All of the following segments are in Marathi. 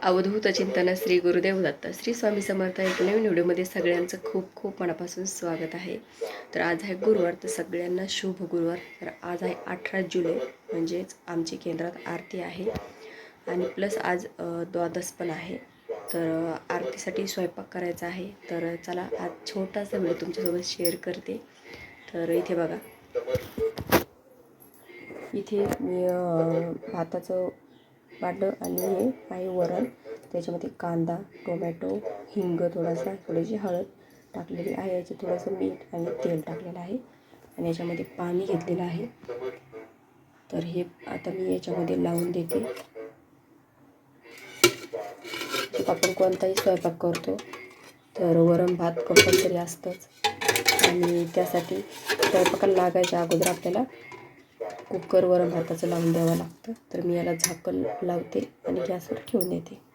अवधूत चिंतन श्री गुरुदेव दत्त. श्री स्वामी समर्थ एक नवीन व्हिडिओमध्ये सगळ्यांचं खूप खूप मनापासून स्वागत आहे. तर आज आहे गुरुवार तर सगळ्यांना शुभ गुरुवार. तर आज आहे अठरा जुलै म्हणजेच आमची केंद्रात आरती आहे. आणि प्लस आज द्वादश पण आहे. तर आरतीसाठी स्वयंपाक करायचा आहे. तर चला आज छोटासा व्हिडिओ तुमच्यासोबत शेअर करते. तर इथे बघा. इथे मी भाताचं वाटं आणि हे आहे वरण त्याच्यामध्ये कांदा टोमॅटो हिंग थोडासा थोडीशी हळद टाकलेली आहे. याच्यात थोडंसं मीठ आणि तेल टाकलेलं आहे आणि याच्यामध्ये पाणी घेतलेलं आहे. तर हे आता मी याच्यामध्ये लावून देते. आपण कोणताही स्वयंपाक करतो तर वरण भात कंपल्सरी असतंच. आणि त्यासाठी स्वयंपाकाला लागायच्या अगोदर आपल्याला कुकरवर भाताचं लावून द्यावं लागतं. तर मी याला झाकण लावते आणि गॅसवर ठेवून देते.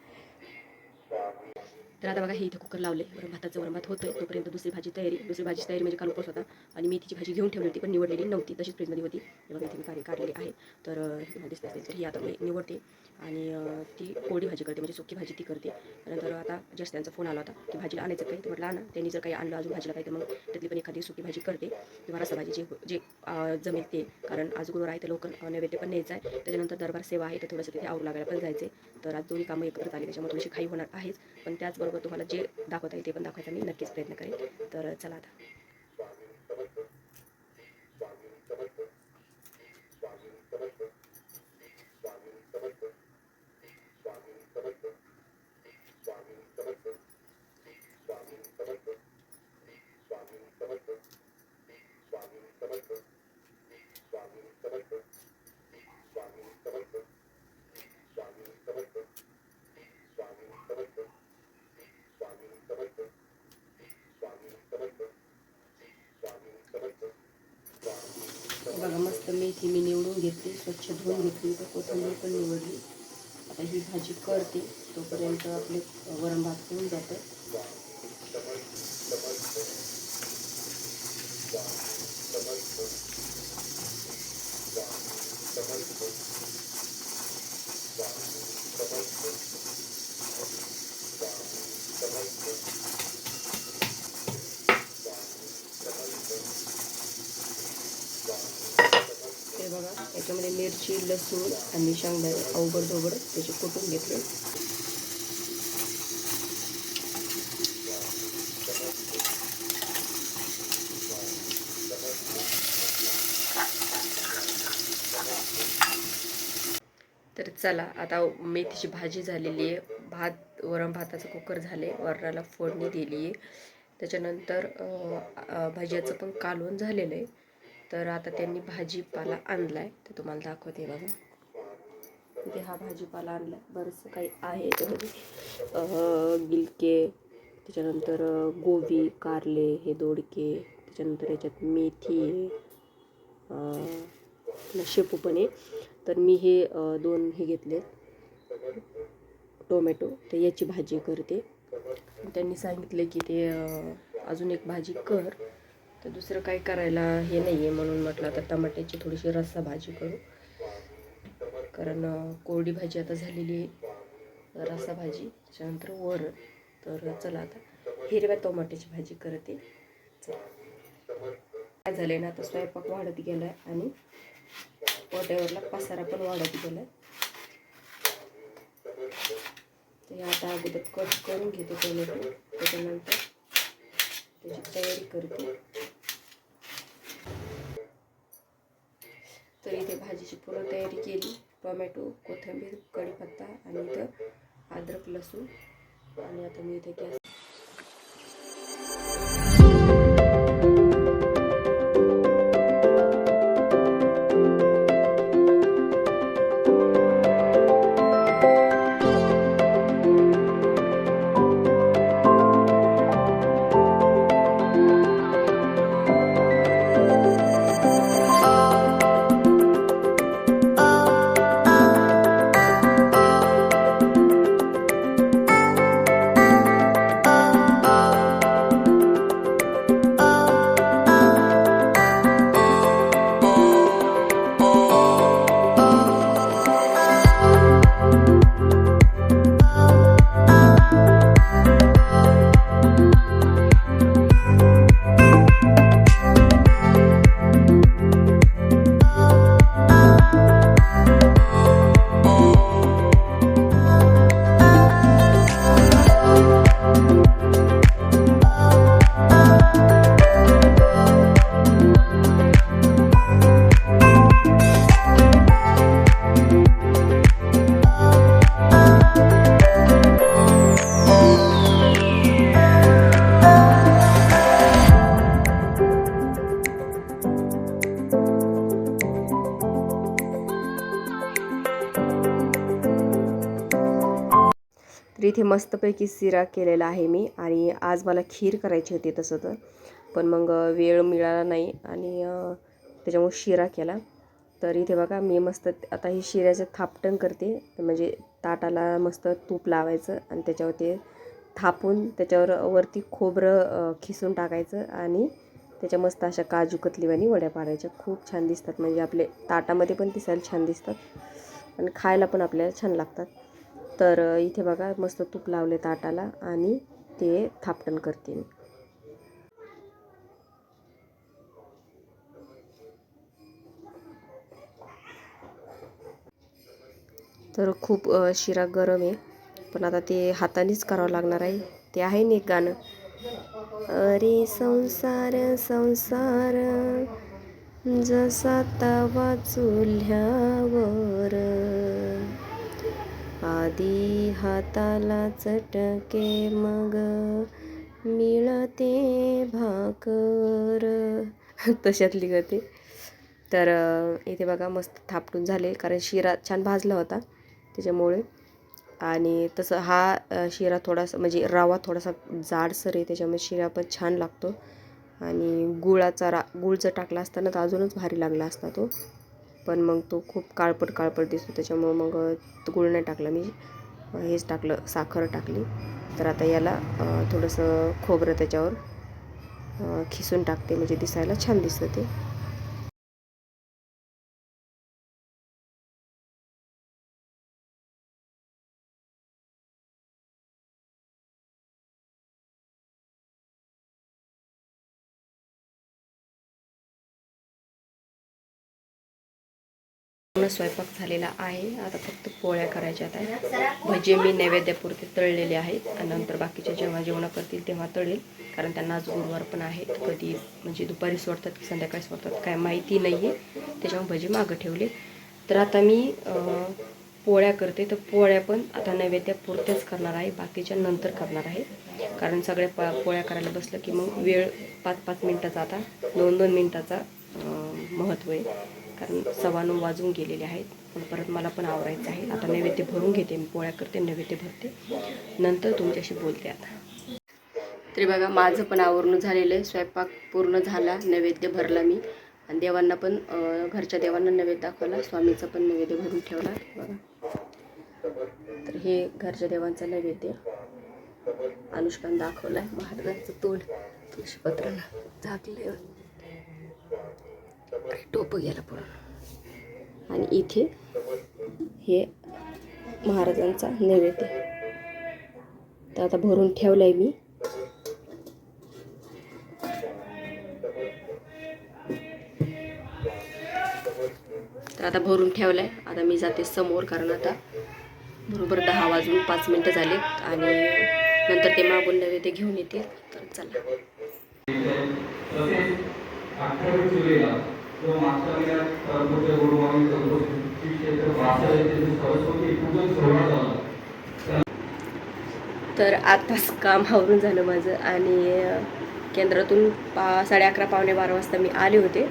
तर आता बघा हे इथे कुकर लावले वरण भाताचं वरण भात होतं तोपर्यंत दुसरी भाजी तयारी. दुसरी भाजी तयारी म्हणजे काल उपवास होता. आणि मेथीची भाजी घेऊन ठेवली होती पण निवडलेली नव्हती. तशीच फ्रीजमध्ये होती. बघा इथे मी कार्य काढलेली आहे. तर दिसत असेल तर ही आता मी निवडते. आणि ती कोरडी भाजी करते. म्हणजे सुकी भाजी ती करते. नंतर आता जस्ट त्यांचा फोन आला होता की भाजीला आणायचं काही तर म्हटलं आणा त्यांनी जर काही आणलं अजून भाजीला काही तर मग त्यातली पण एखादी सुकी भाजी करते. किंवा रसा भाजी जे हो, जे जमेल ते. कारण आज गुरुवार आहे तर लवकर नैवेद्य पण न्यायचं आहे. त्याच्यानंतर दरबार सेवा आहे तर थोडंसं तिथे आवरू लागायला पण जायचे तर आज दोन्ही कामं एकत्र आली त्याच्यामुळे थोडीशी खाई होणार आहेच. पण त्याचबरोबर तुम्हाला जे दाखवता येईल ते पण दाखवायचा मी नक्कीच प्रयत्न करेन. तर चला आता. बघा मस्त मेथी मी निवडून घेतली स्वच्छ धुवून घेतली तर कोथिंबीर पण निवडली. आता ही भाजी करते तोपर्यंत आपले वरण भात होऊन जातं. बघा. याच्यामध्ये मिरची लसूण आणि शेंगदाणे अवघड धोबड त्याचे कुटून घेतले. तर चला आता मेथीची भाजी झालेली आहे. भात वरण भाताचं कुकर झाले वरणाला फोडणी दिली आहे त्याच्यानंतर भाज्याचं पण कालवण झालेलं आहे. तर आता त्यांनी भाजीपाला आणलाय. तर तुम्हाला दाखवते बघा. इथे हा भाजीपाला आणलाय. बरंचसं काही आहे त्यामध्ये. गिलके त्याच्यानंतर गोबी कारले हे दोडके त्याच्यानंतर याच्यात मेथी आहे शेपू पण आहे. तर मी हे दोन हे घेतले टोमॅटो. तर याची भाजी करते. त्यांनी सांगितले की ते अजून एक भाजी कर. तर दुसरं काही करायला हे नाही आहे म्हणून म्हटलं आता टमाट्याची थोडीशी रस्सा भाजी करू. कारण कोरडी भाजी आता झालेली आहे रस्सा भाजी. त्याच्यानंतर वरण. तर चला आता हिरव्या टोमाट्याची भाजी करते. चला. काय झालंय ना आता स्वयंपाक वाढत गेला आहे आणि पोट्यावरला पसारा पण वाढत गेला आहे ते आता अगोदर कट करून घेते टोमॅटो. त्याच्यानंतर त्याची तयारी करते तर इथे भाजीची पूर्ण तयारी केली. टोमॅटो कोथिंबीर कढीपत्ता आणि इथं अद्रक लसूण आणि आता मी इथे गॅस तर इथे मस्तपैकी शिरा केलेला आहे मी आणि आज मला खीर करायची होती तसं तर. पण मग वेळ मिळाला नाही आणि त्याच्यामुळे शिरा केला. तर इथे बघा मी मस्त आता ही शिऱ्याचं थापटण करते. म्हणजे ताटाला मस्त तूप लावायचं आणि त्याच्यावर ते थापून त्याच्यावर वरती खोबरं खिसून टाकायचं आणि त्याच्या मस्त अशा काजू कतलीवानी वड्या पाडायच्या. खूप छान दिसतात. म्हणजे आपले ताटामध्ये पण दिसायला छान दिसतात आणि खायला पण आपल्याला छान लागतात. तर इथे बघा मस्त तूप लावले ताटाला आणि ते थापटण करते मी. तर खूप शिरा गरम आहे. पण आता ते हातानेच करावं लागणार आहे. ते आहे ना एक गाणं. अरे संसार संसार जसा तवा चुल्ह्यावर. आधी हाताला चटके मग मिळते भाकर. तशातली गती. तर इथे बघा मस्त थापटून झाले कारण शिरा छान भाजला होता त्याच्यामुळे. आणि तसं हा शिरा थोडासा म्हणजे रवा थोडासा जाडसर आहे त्याच्यामुळे शिरा पण छान लागतो. आणि गुळाचा रा गुळचं टाकला असताना तर अजूनच भारी लागला असता तो. पण मग तो खूप काळपट काळपट दिसतो. त्याच्यामुळं मग गुळ नाही टाकला मी. हेच टाकलं साखर टाकली. तर आता याला थोडंसं खोबरं त्याच्यावर खिसून टाकते. म्हणजे दिसायला छान दिसतं ते. पूर्ण स्वयंपाक झालेला आहे. आता फक्त पोळ्या करायच्या आहेत. भजे मी नैवेद्यापुरते तळलेले आहेत. आणि नंतर बाकीचे जेव्हा जेवणं करतील तेव्हा तळेल. कारण त्यांना आज गुरुवार पण आहे. कधी म्हणजे दुपारी सोडतात की संध्याकाळी सोडतात काय माहिती नाही आहे त्याच्यामुळे भजे मागं ठेवले. तर आता मी पोळ्या करते. तर पोळ्या पण आता नैवेद्यापुरत्याच करणार आहे. बाकीच्या नंतर करणार आहे. कारण सगळ्या प पोळ्या करायला बसलं की मग वेळ पाच पाच मिनटाचा आता दोन दोन मिनटाचा महत्त्व आहे. कारण सव्वा नऊ वाजून गेलेले आहेत. पण परत मला पण आवरायचं आहे. आता नैवेद्य भरून घेते. मी पोळ्या करते नैवेद्य भरते. नंतर तुमच्याशी बोलते आता. तरी बघा माझं पण आवरणं झालेलं आहे. स्वयंपाक पूर्ण झाला. नैवेद्य भरला मी. आणि देवांना पण घरच्या देवांना नैवेद्य दाखवला. स्वामीचा पण नैवेद्य भरून ठेवला. बघा. तर हे घरच्या देवांचं नैवेद्य. अनुष्कान दाखवलाय. महाराजांचं तोंड. तुळशीपत्रानं झाकले टोप गेला पडून आणि इथे हे महाराजांचा नैवेद्य. तर आता भरून ठेवलं आहे मी. तर आता भरून ठेवलाय. आता मी जाते समोर कारण आता बरोबर दहा वाजून पाच मिनटं झाले आणि नंतर ते मागून नैवेद्य घेऊन येतील. तर चला. किंवा मागच्या महिन्यात क्षेत्र येथे सरस्वती पूजन सोहळा झाला. तर आताच काम आवरून झालं माझं आणि केंद्रातून पा साडे अकरा पावणे बारा वाजता मी आले होते.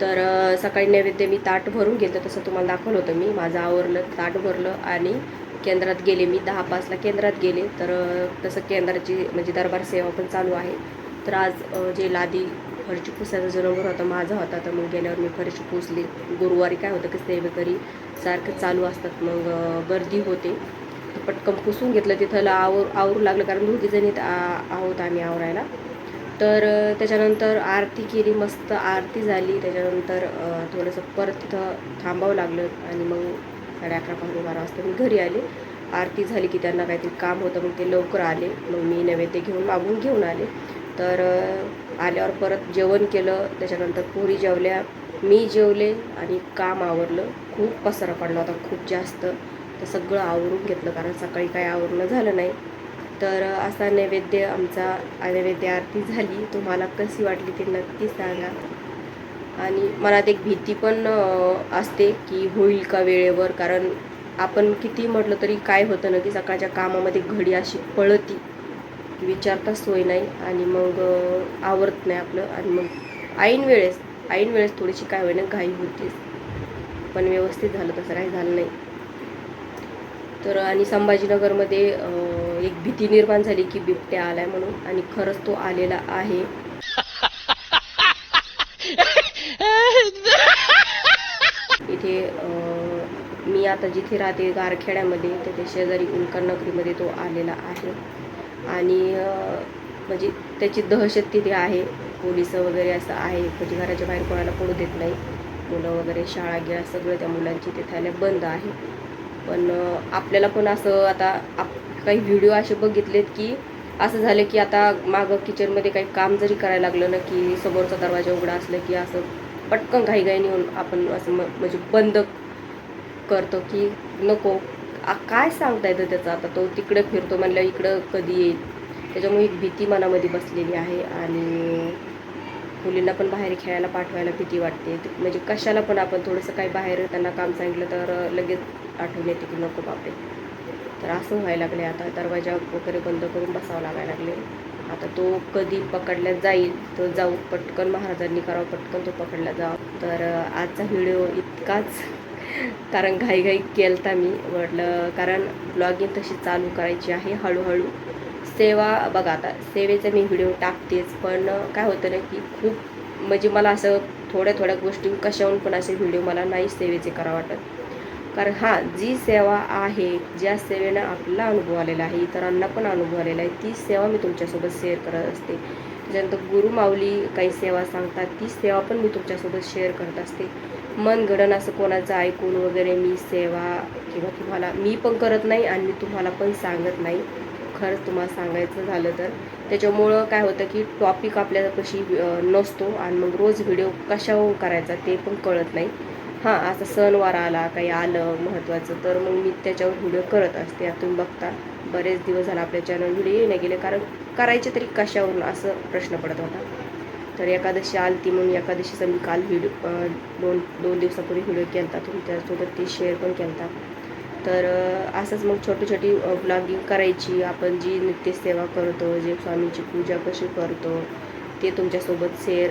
तर सकाळी नैवेद्य मी ताट भरून घेतलं तसं तुम्हाला दाखवलं होतं मी. माझं आवरलं ताट भरलं आणि केंद्रात गेले मी. दहा पाचला केंद्रात गेले. तर तसं केंद्राची म्हणजे दरबार सेवा पण चालू आहे. तर आज जे लादी फरची पुसायचा जो नंबर होता माझा होता तर मग गेल्यावर मी फरची पुसली. गुरुवारी काय होतं की सेवेकरी सारखं चालू असतात. मग गर्दी होते. तर पटकन पुसून घेतलं तिथं. आवर आवरू लागलं कारण दोघी जणी आ- आहोत आम्ही आवरायला. तर त्याच्यानंतर आरती केली. मस्त आरती झाली. त्याच्यानंतर थोडंसं परत तिथं थांबावं लागलं आणि मग साडे अकरा पावणे बारा वाजता मी घरी आले. आरती झाली की त्यांना काहीतरी काम होतं. मग ते लवकर आले. मग मी नैवेद्य घेऊन मागून घेऊन आले. तर आल्यावर परत जेवण केलं. त्याच्यानंतर पुरी जेवल्या. मी जेवले आणि काम आवरलं. खूप पसारा पडला होता खूप जास्त. तर सगळं आवरून घेतलं कारण सकाळी काय आवरणं झालं नाही. तर असा नैवेद्य आमचा नैवेद्य आरती झाली. तुम्हाला कशी वाटली ते नक्की सांगा. आणि मनात एक भीती पण असते की होईल का वेळेवर? कारण आपण किती म्हटलं तरी काय होतं ना की सकाळच्या कामामध्ये घडी अशी पळती. की विचारता सोय नाही आणि मग आवरत नाही आपलं. आणि मग ऐन वेळेस ऐन वेळेस थोडीशी काय होईना घाई होतीच पण व्यवस्थित झालं तसं काही झालं नाही. तर आणि संभाजीनगरमध्ये एक भीती निर्माण झाली की बिबट्या आलाय म्हणून आणि खरंच तो आलेला आहे. इथे मी आता जिथे राहते गारखेड्यामध्ये तिथे शेजारी उल्का नगरीमध्ये तो आलेला आहे. आणि म्हणजे त्याची दहशत तिथे आहे पोलीस वगैरे असं आहे म्हणजे घराच्या बाहेर कोणाला पडू देत नाही. मुलं वगैरे शाळा गिळा सगळं त्या मुलांची तिथे आल्या बंद आहे. पण आपल्याला पण असं आता आप काही व्हिडिओ असे बघितलेत की असं झालं की आता मागं किचनमध्ये काही काम जरी करायला लागलं ना की समोरचा दरवाजा उघडा असलं की असं पटकन घाईघाईने येऊन आपण असं म्हणजे बंद करतो की नको. काय सांगता येतं त्याचं? आता तो तिकडे फिरतो म्हणलं इकडं कधी येईल? त्याच्यामुळे एक भीती मनामध्ये बसलेली आहे आणि मुलींना पण बाहेर खेळायला पाठवायला भीती वाटते. म्हणजे कशाला पण आपण थोडंसं काही बाहेर त्यांना काम सांगितलं तर लगेच आठवण येते की नको बापरे. तर असं व्हायला लागले आता दरवाजा वगैरे बंद करून बसावं लागायला लागले आता तो कधी पकडला जाईल तो जाऊ. पटकन महाराजांनी करावं पटकन तो पकडला जावा. तर आजचा व्हिडिओ इतकाच. कारण घाईघाई केलता मी. म्हटलं कारण ब्लॉगिंग तशी चालू करायची आहे हळूहळू. सेवा बघा आता सेवेचा मी व्हिडिओ टाकतेच पण काय होतं ना की खूप म्हणजे मला असं थोड्या थोड्या गोष्टी कशाहून पण असे व्हिडिओ मला नाही सेवेचे करा वाटत. कारण हां जी सेवा आहे ज्या सेवेनं आपला अनुभव आलेला आहे इतरांना पण अनुभव आलेला आहे ती सेवा मी तुमच्यासोबत शेअर करत असते. त्याच्यानंतर गुरु माऊली काही सेवा सांगतात ती सेवा पण मी तुमच्यासोबत शेअर करत असते. मन घडण असं कोणाचं ऐकून वगैरे मी सेवा किंवा तुम्हाला मी पण करत नाही आणि मी तुम्हाला पण सांगत नाही. खरंच तुम्हाला सांगायचं झालं तर. त्याच्यामुळं काय होतं की टॉपिक आपल्यापाशी कशी नसतो आणि मग रोज व्हिडिओ कशावर करायचा ते पण कळत नाही. हां असं सणवार आला काही आलं महत्त्वाचं तर मग मी त्याच्यावर व्हिडिओ करत असते. तुम्ही बघता बरेच दिवस झाला आपल्या चॅनल व्हिडिओ नाही गेले कारण करायचे तरी कशावरून असं प्रश्न पडत होता. तर एकादशी आलती म्हणून एकादशीचा मी काल व्हिडिओ दोन दोन दिवसापूर्वी व्हिडिओ केला तुमच्यासोबत ती शेअर पण केला तर असंच मग छोटी छोटी ब्लॉगिंग करायची आपण जी नित्यसेवा करतो जे स्वामीची पूजा कशी करतो ते तुमच्यासोबत शेअर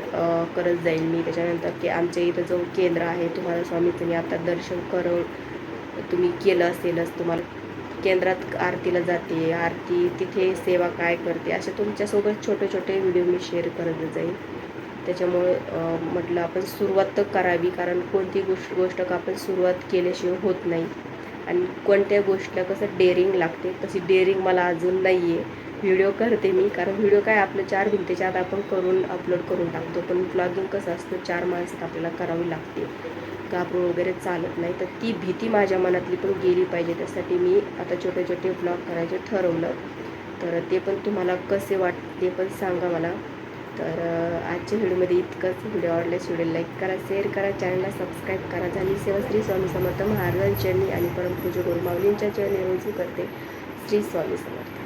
करत जाईल मी. त्याच्यानंतर की आमच्या इथं जो केंद्र आहे तुम्हाला स्वामीचं मी आता दर्शन करव तुम्ही केलं असेलच तुम्हाला केंद्रात आरतीला जाते आरती तिथे सेवा काय करते असे तुमच्यासोबत छोटे छोटे व्हिडिओ मी शेअर करत जाईल. त्याच्यामुळे म्हटलं आपण सुरुवात तर करावी कारण कोणती गोष्ट गोष्ट का आपण सुरुवात केल्याशिवाय होत नाही. आणि कोणत्या गोष्टीला कसं डेअरिंग लागते तशी डेअरिंग मला अजून नाही आहे व्हिडिओ करते मी कारण व्हिडिओ काय आपलं चार भिंतीच्या आत आपण करून अपलोड करून टाकतो. पण ब्लॉगिंग कसं असतं चार माणसात आपल्याला करावी लागते. घाबरून वगैरे चालत नाही. तर ती भीती माझ्या मनातली पण गेली पाहिजे. त्यासाठी मी आता छोटे छोटे ब्लॉग करायचे ठरवलं. तर ते पण तुम्हाला कसे वाटते ते पण सांगा मला. तर आजच्या व्हिडिओमध्ये इतकंच. व्हिडिओ आवडल्यास व्हिडिओ लाईक करा शेअर करा चॅनलला सबस्क्राईब करा. झाली सेवा श्री स्वामी समर्थ महाराजांच्या चरणी आणि परमपूज गुरुमाऊलींच्या चरणी रोजू करते श्री स्वामी समर्थ.